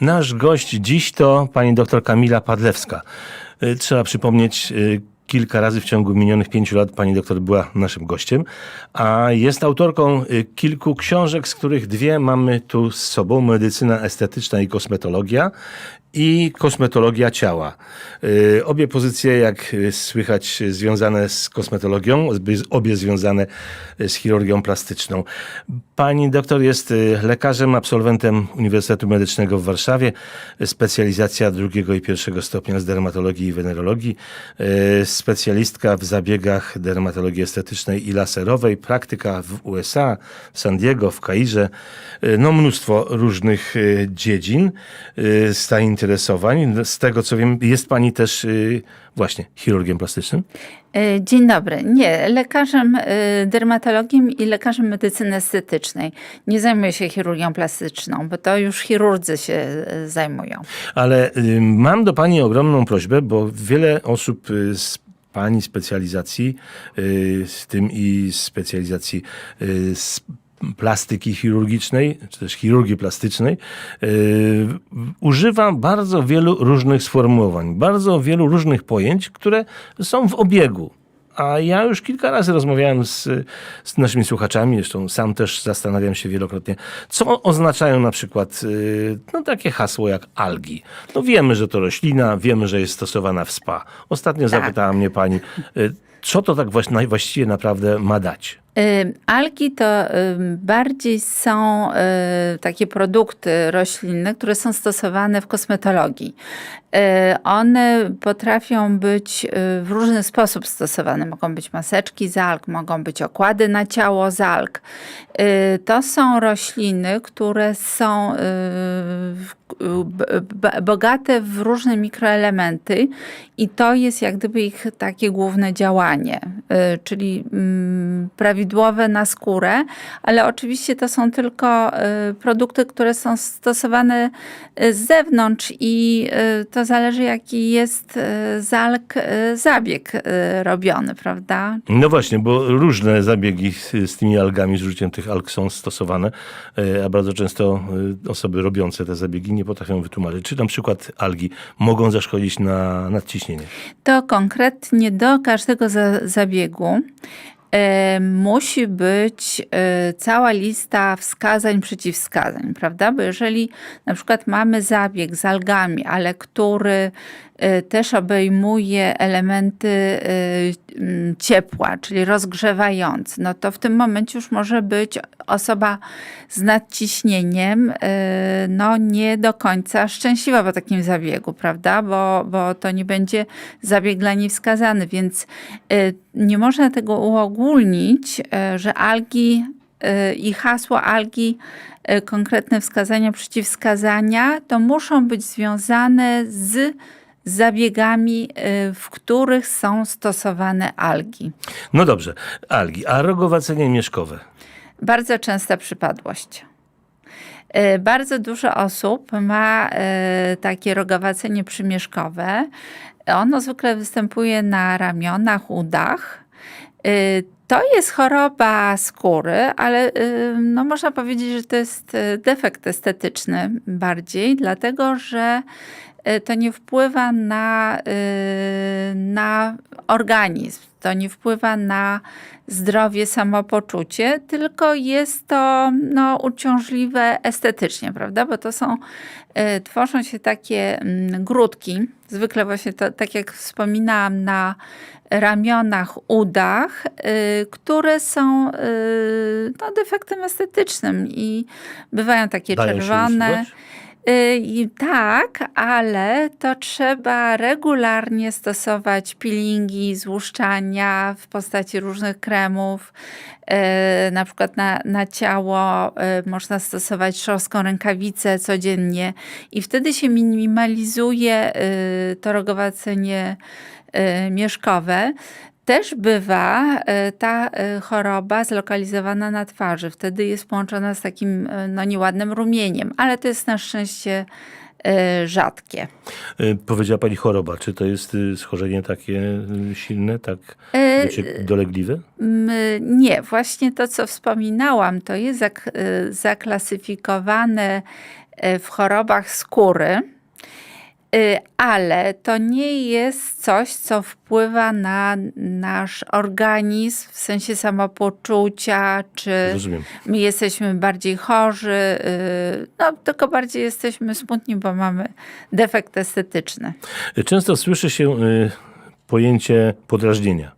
Nasz gość dziś to pani dr Kamila Padlewska. Y, Trzeba przypomnieć, y, kilka razy w ciągu minionych pięciu lat pani doktor była naszym gościem, a jest autorką y, kilku książek, z których dwie mamy tu z sobą. Medycyna estetyczna i kosmetologia i kosmetologia ciała. Y, Obie pozycje, jak słychać, związane z kosmetologią, obie związane y, z chirurgią plastyczną. Pani doktor jest y, lekarzem, absolwentem Uniwersytetu Medycznego w Warszawie, specjalizacja drugiego i pierwszego stopnia z dermatologii i wenerologii, specjalistka w zabiegach dermatologii estetycznej i laserowej, praktyka w USA, w San Diego, w Kairze, no mnóstwo różnych dziedzin, y, zainteresowań. Z tego co wiem, jest pani też y, właśnie chirurgiem plastycznym? E, Dzień dobry. Nie, lekarzem e, dermatologiem i lekarzem medycyny estetycznej. Nie zajmuję się chirurgią plastyczną, bo to już chirurdzy się e, zajmują. Ale y, mam do Pani ogromną prośbę, bo wiele osób y, z Pani specjalizacji, y, w tym i specjalizacji y, z plastyki chirurgicznej, czy też chirurgii plastycznej, y, używa bardzo wielu różnych sformułowań, bardzo wielu różnych pojęć, które są w obiegu. A ja już kilka razy rozmawiałem z, z naszymi słuchaczami, zresztą sam też zastanawiam się wielokrotnie, co oznaczają na przykład y, no, takie hasło jak algi. No wiemy, że to roślina, wiemy, że jest stosowana w spa. Ostatnio Tak. zapytała mnie pani, y, co to tak właś- najwłaściwie naprawdę ma dać? Y, Algi to y, bardziej są y, takie produkty roślinne, które są stosowane w kosmetologii. One potrafią być w różny sposób stosowane. Mogą być maseczki z alg, mogą być okłady na ciało z alg. Y, To są rośliny, które są y, bogate w różne mikroelementy i to jest jak gdyby ich takie główne działanie, y, czyli mm, prawidłowe na skórę, ale oczywiście to są tylko produkty, które są stosowane z zewnątrz i to zależy jaki jest z alg y, zabieg robiony, prawda? No właśnie, bo różne zabiegi z tymi algami, z użyciem tych alg są stosowane, e, a bardzo często e, osoby robiące te zabiegi nie potrafią wytłumaczyć, czy na przykład algi mogą zaszkodzić na nadciśnienie. to konkretnie do każdego za, zabiegu e, musi być e, cała lista wskazań, przeciwwskazań, prawda? Bo jeżeli na przykład mamy zabieg z algami, ale który też obejmuje elementy m, ciepła, czyli rozgrzewający, no to w tym momencie już może być osoba z nadciśnieniem e, no nie do końca szczęśliwa po takim zabiegu, prawda? Bo, bo to nie będzie zabieg dla niej wskazany, więc nie można tego uogólnić, że algi i hasło algi, konkretne wskazania, przeciwwskazania, to muszą być związane z zabiegami, e, w których są stosowane algi. No dobrze, algi, a rogowacenie mieszkowe. Bardzo częsta przypadłość. E, Bardzo dużo osób ma e, takie rogowacenie przymieszkowe. Ono zwykle występuje na ramionach, udach. To jest choroba skóry, ale no można powiedzieć, że to jest defekt estetyczny bardziej, dlatego że to nie wpływa na, e, na organizm, to nie wpływa na zdrowie, samopoczucie, tylko jest to no, uciążliwe estetycznie, prawda? Bo to są, e, tworzą się takie mm, grudki, zwykle właśnie to, tak jak wspominałam, na ramionach, udach, y, które są y, no, defektem estetycznym i bywają takie Dają się czerwone. usuwać? Y, i Tak, ale to trzeba regularnie stosować peelingi, złuszczania w postaci różnych kremów. Y, Na przykład na, na ciało y, można stosować szorską rękawicę codziennie i wtedy się minimalizuje y, to rogowacenie y, mieszkowe. Też bywa y, ta y, choroba zlokalizowana na twarzy. Wtedy jest połączona z takim y, no, nieładnym rumieniem, ale to jest na szczęście rzadkie. Powiedziała pani choroba, czy to jest y, schorzenie takie y, silne, tak wiecie, dolegliwe? Nie, właśnie to, co wspominałam, to jest zak- zaklasyfikowane w chorobach skóry, ale to nie jest coś, co wpływa na nasz organizm w sensie samopoczucia, czy Rozumiem. my jesteśmy bardziej chorzy, y, no tylko bardziej jesteśmy smutni, bo mamy defekt estetyczny. Często słyszy się y, pojęcie podrażnienia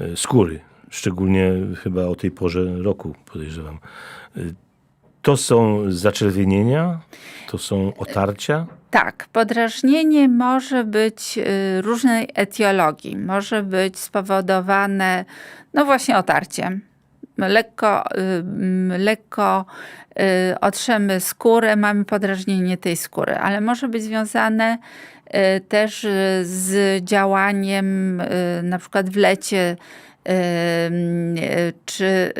y, skóry, szczególnie chyba o tej porze roku, podejrzewam. To są zaczerwienienia, to są otarcia. Tak, podrażnienie może być y, różnej etiologii. Może być spowodowane, no właśnie, otarciem. Lekko, y, lekko y, otrzemy skórę, mamy podrażnienie tej skóry, ale może być związane też z działaniem na przykład w lecie czy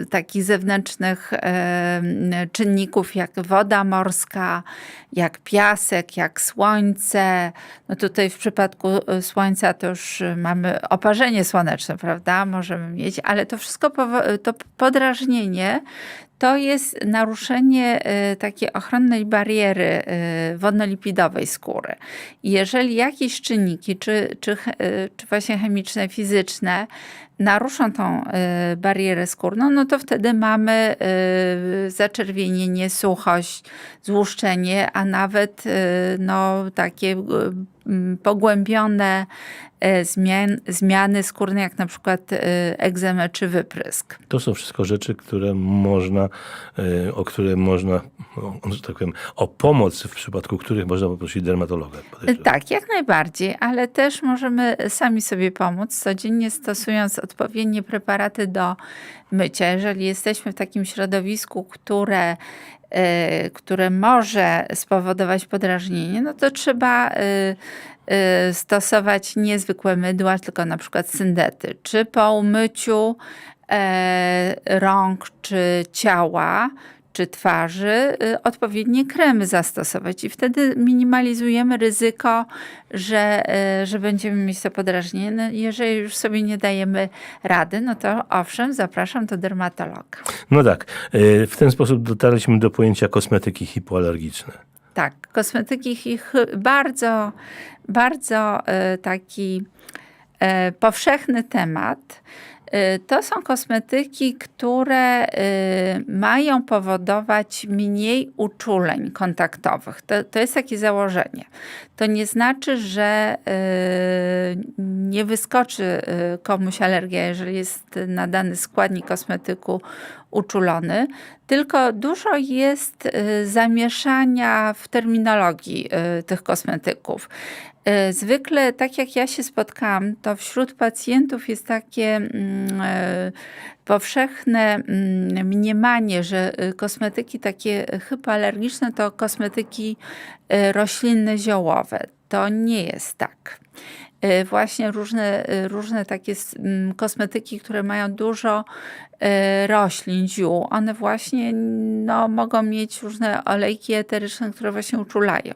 y, takich zewnętrznych czynników jak woda morska, jak piasek, jak słońce. No tutaj w przypadku y, słońca to już mamy oparzenie słoneczne, prawda? Możemy mieć, ale to wszystko, to podrażnienie to jest naruszenie y, takiej ochronnej bariery y, wodnolipidowej skóry. Jeżeli jakieś czynniki, czy, czy, y, czy właśnie chemiczne, fizyczne, naruszą tą y, barierę skórną, no to wtedy mamy y, zaczerwienienie, suchość, złuszczenie, a nawet y, no, takie pogłębione zmian, zmiany skórne, jak na przykład egzemę czy wyprysk. To są wszystko rzeczy, które można, o które można, że tak powiem, o pomoc, w przypadku których można poprosić dermatologa. Tak, jak najbardziej, ale też możemy sami sobie pomóc, codziennie stosując odpowiednie preparaty do mycia. Jeżeli jesteśmy w takim środowisku, które, y, które może spowodować podrażnienie, no to trzeba y, y, stosować niezwykłe mydła, tylko na przykład syndety. Czy po umyciu e, rąk czy ciała, czy twarzy, y, odpowiednie kremy zastosować. I wtedy minimalizujemy ryzyko, że, y, że będziemy mieć to podrażnienie. No, jeżeli już sobie nie dajemy rady, no to owszem, zapraszam do dermatologa. No tak, y, w ten sposób dotarliśmy do pojęcia kosmetyki hipoalergiczne. Tak, kosmetyki ich bardzo, bardzo taki powszechny temat. Y, To są kosmetyki, które y, mają powodować mniej uczuleń kontaktowych. To, to jest takie założenie. To nie znaczy, że y, nie wyskoczy komuś alergia, jeżeli jest na dany składnik kosmetyku uczulony, tylko dużo jest zamieszania w terminologii tych kosmetyków. Zwykle, tak jak ja się spotkałam, to wśród pacjentów jest takie mm, powszechne mm, mniemanie, że y, kosmetyki takie hypoalergiczne to kosmetyki y, roślinne, ziołowe. To nie jest tak. Y, Właśnie różne, y, różne takie mm, kosmetyki, które mają dużo y, roślin, ziół, one właśnie no, mogą mieć różne olejki eteryczne, które właśnie uczulają.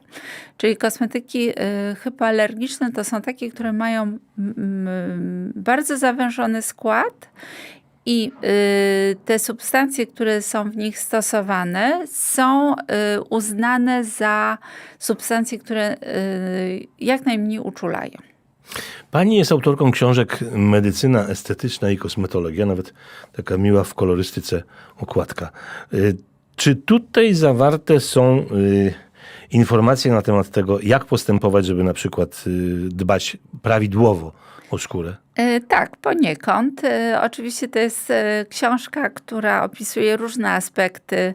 Czyli kosmetyki hypoalergiczne to są takie, które mają bardzo zawężony skład i te substancje, które są w nich stosowane, są uznane za substancje, które jak najmniej uczulają. Pani jest autorką książek Medycyna estetyczna i kosmetologia, nawet taka miła w kolorystyce okładka. Y, Czy tutaj zawarte są y, informacje na temat tego, jak postępować, żeby na przykład y, dbać prawidłowo o skórę? E, Tak, poniekąd. E, Oczywiście to jest e, książka, która opisuje różne aspekty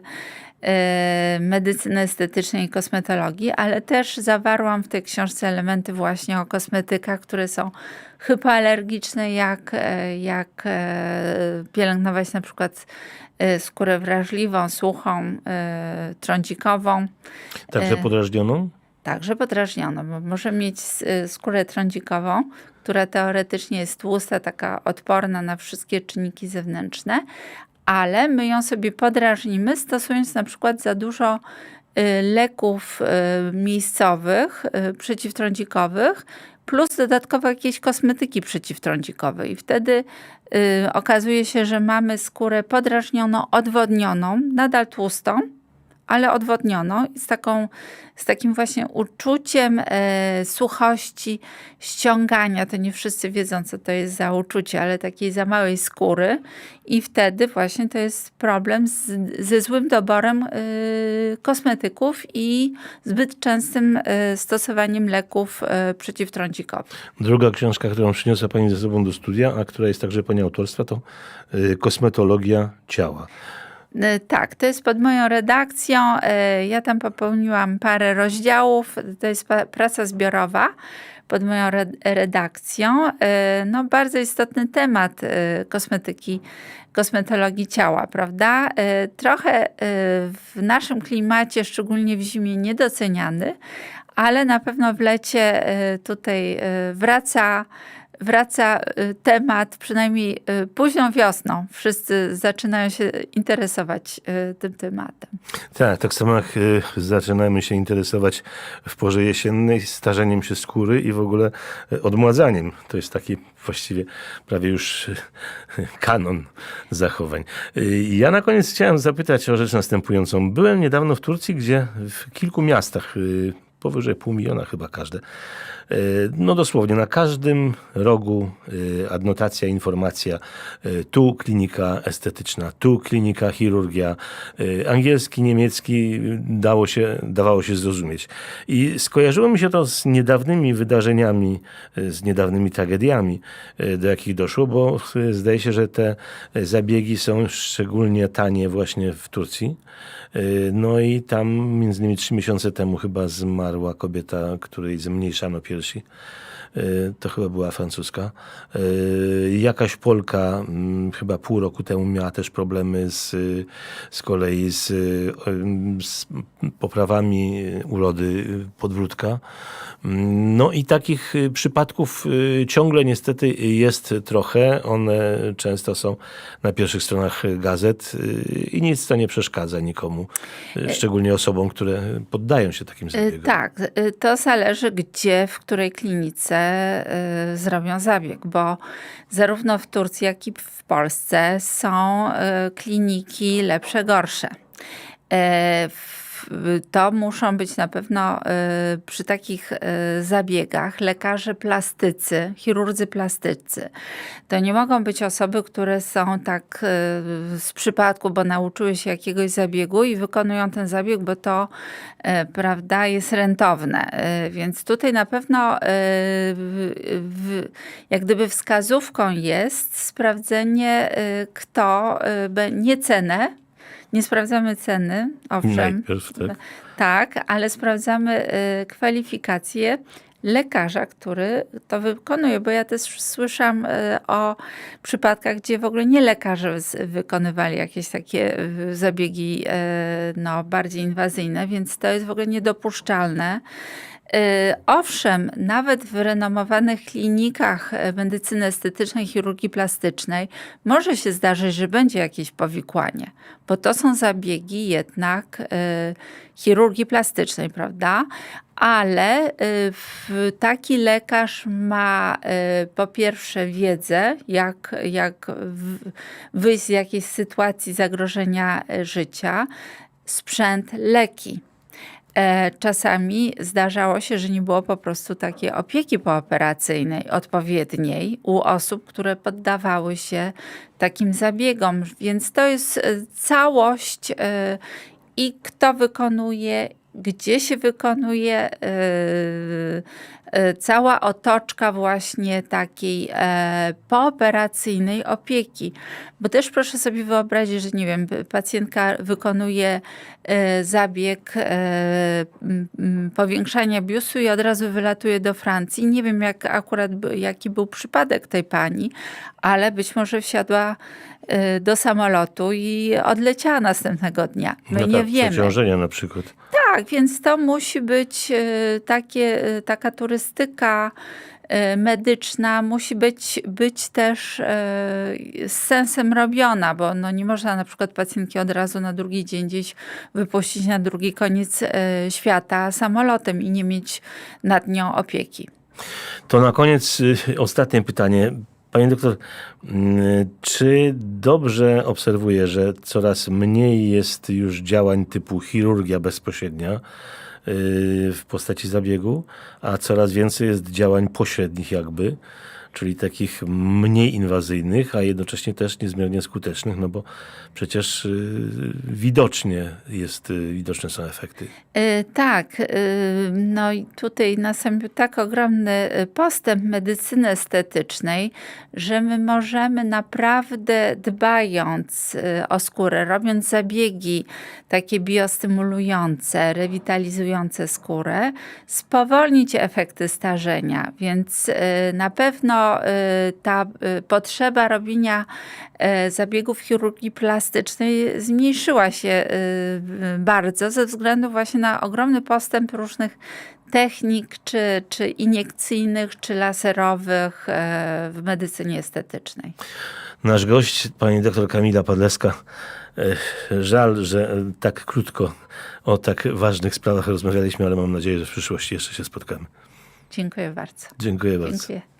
medycyny estetycznej i kosmetologii, ale też zawarłam w tej książce elementy właśnie o kosmetykach, które są hypoalergiczne, jak, e, jak e, pielęgnować na przykład e, skórę wrażliwą, suchą, trądzikową. Także podrażnioną? Także podrażnioną, bo może mieć y, skórę trądzikową, która teoretycznie jest tłusta, taka odporna na wszystkie czynniki zewnętrzne, ale my ją sobie podrażnimy, stosując na przykład za dużo y, leków y, miejscowych, y, przeciwtrądzikowych, plus dodatkowo jakieś kosmetyki przeciwtrądzikowe. I wtedy okazuje się, że mamy skórę podrażnioną, odwodnioną, nadal tłustą, ale odwodnioną z, taką, z takim właśnie uczuciem e, suchości, ściągania. To nie wszyscy wiedzą, co to jest za uczucie, ale takiej za małej skóry. I wtedy właśnie to jest problem z, ze złym doborem e, kosmetyków i zbyt częstym e, stosowaniem leków e. Druga książka, którą przyniosła Pani ze sobą do studia, a która jest także Pani autorstwa, to y, Kosmetologia ciała. E, Tak, to jest pod moją redakcją. E, Ja tam popełniłam parę rozdziałów. To jest praca zbiorowa pod moją red- redakcją. E, No, bardzo istotny temat kosmetyki, kosmetologii ciała, prawda? Trochę w naszym klimacie, szczególnie w zimie, niedoceniany, ale na pewno w lecie tutaj wraca wraca y, temat, przynajmniej y, późną wiosną. Wszyscy zaczynają się interesować y, tym tematem. Tak, tak samo jak zaczynamy się interesować w porze jesiennej starzeniem się skóry i w ogóle odmładzaniem. To jest taki właściwie prawie już kanon zachowań. Ja na koniec chciałem zapytać o rzecz następującą. Byłem niedawno w Turcji, gdzie w kilku miastach, powyżej pół miliona chyba każde, y, no dosłownie na każdym rogu y, adnotacja, informacja, y, tu klinika estetyczna, tu klinika chirurgia, angielski, niemiecki dało się, dawało się zrozumieć. I skojarzyło mi się to z niedawnymi wydarzeniami, z niedawnymi tragediami, do jakich doszło, bo zdaje się, że te zabiegi są szczególnie tanie właśnie w Turcji. No i tam między innymi trzy miesiące temu chyba zmarła kobieta, której zmniejszano piersi. Y, To chyba była francuska. Y, Jakaś Polka mm, chyba pół roku temu miała też problemy z, y, z kolei z, z poprawami urody podwródka. Mm, No i takich przypadków ciągle niestety jest trochę. One często są na pierwszych stronach gazet i nic to nie przeszkadza nikomu, szczególnie osobom, które poddają się takim zabiegom. Tak, to zależy gdzie, w której klinice y, zrobią zabieg, bo zarówno w Turcji, jak i w Polsce są y, kliniki lepsze, gorsze. Y, To muszą być na pewno y, przy takich y, zabiegach lekarze plastycy, chirurdzy plastycy. To nie mogą być osoby, które są tak y, z przypadku, bo nauczyły się jakiegoś zabiegu i wykonują ten zabieg, bo to y, prawda, jest rentowne. Y, Więc tutaj na pewno y, jak gdyby wskazówką jest sprawdzenie, y, kto y, nie cenę. Nie sprawdzamy ceny, owszem. Najpierw, tak. Tak, ale sprawdzamy y, kwalifikacje lekarza, który to wykonuje, bo ja też słyszałam y, o przypadkach, gdzie w ogóle nie lekarze wykonywali jakieś takie zabiegi y, no, bardziej inwazyjne, więc to jest w ogóle niedopuszczalne. Y, Owszem, nawet w renomowanych klinikach y, medycyny estetycznej, chirurgii plastycznej może się zdarzyć, że będzie jakieś powikłanie, bo to są zabiegi jednak y, chirurgii plastycznej, prawda? Ale taki lekarz ma po pierwsze wiedzę, jak, jak wyjść z jakiejś sytuacji zagrożenia życia, sprzęt, leki. E, Czasami zdarzało się, że nie było po prostu takiej opieki pooperacyjnej odpowiedniej u osób, które poddawały się takim zabiegom. Więc to jest e, całość e, i kto wykonuje, gdzie się wykonuje, e, e, cała otoczka właśnie takiej e, pooperacyjnej opieki. Bo też proszę sobie wyobrazić, że nie wiem, pacjentka wykonuje e, zabieg e, powiększania biustu i od razu wylatuje do Francji. Nie wiem, jak akurat jaki był przypadek tej pani, ale być może wsiadła do samolotu i odleciała następnego dnia. My no nie tak, wiemy. Przeciążenia na przykład. Tak, więc to musi być e, takie, e, taka turystyka e, medyczna musi być, być też z sensem robiona, bo no nie można na przykład pacjentki od razu na drugi dzień gdzieś wypuścić na drugi koniec świata samolotem i nie mieć nad nią opieki. To na koniec y, ostatnie pytanie. Pani doktor, mm, czy dobrze obserwuję, że coraz mniej jest już działań typu chirurgia bezpośrednia yy, w postaci zabiegu, a coraz więcej jest działań pośrednich jakby, czyli takich mniej inwazyjnych, a jednocześnie też niezmiernie skutecznych, no bo przecież yy, widocznie jest, yy, widoczne są efekty. Y, Tak, y, no i tutaj nastąpił tak ogromny y, postęp medycyny estetycznej, że my możemy naprawdę dbając y, o skórę, robiąc zabiegi takie biostymulujące, rewitalizujące skórę, spowolnić efekty starzenia. Więc y, na pewno y, ta y, potrzeba robienia y, zabiegów chirurgii plastycznej zmniejszyła się bardzo ze względu właśnie na ogromny postęp różnych technik, czy, czy iniekcyjnych, czy laserowych w medycynie estetycznej. Nasz gość, pani doktor Kamila Padleska. Żal, że tak krótko o tak ważnych sprawach rozmawialiśmy, ale mam nadzieję, że w przyszłości jeszcze się spotkamy. Dziękuję bardzo. Dziękuję bardzo. Dziękuję.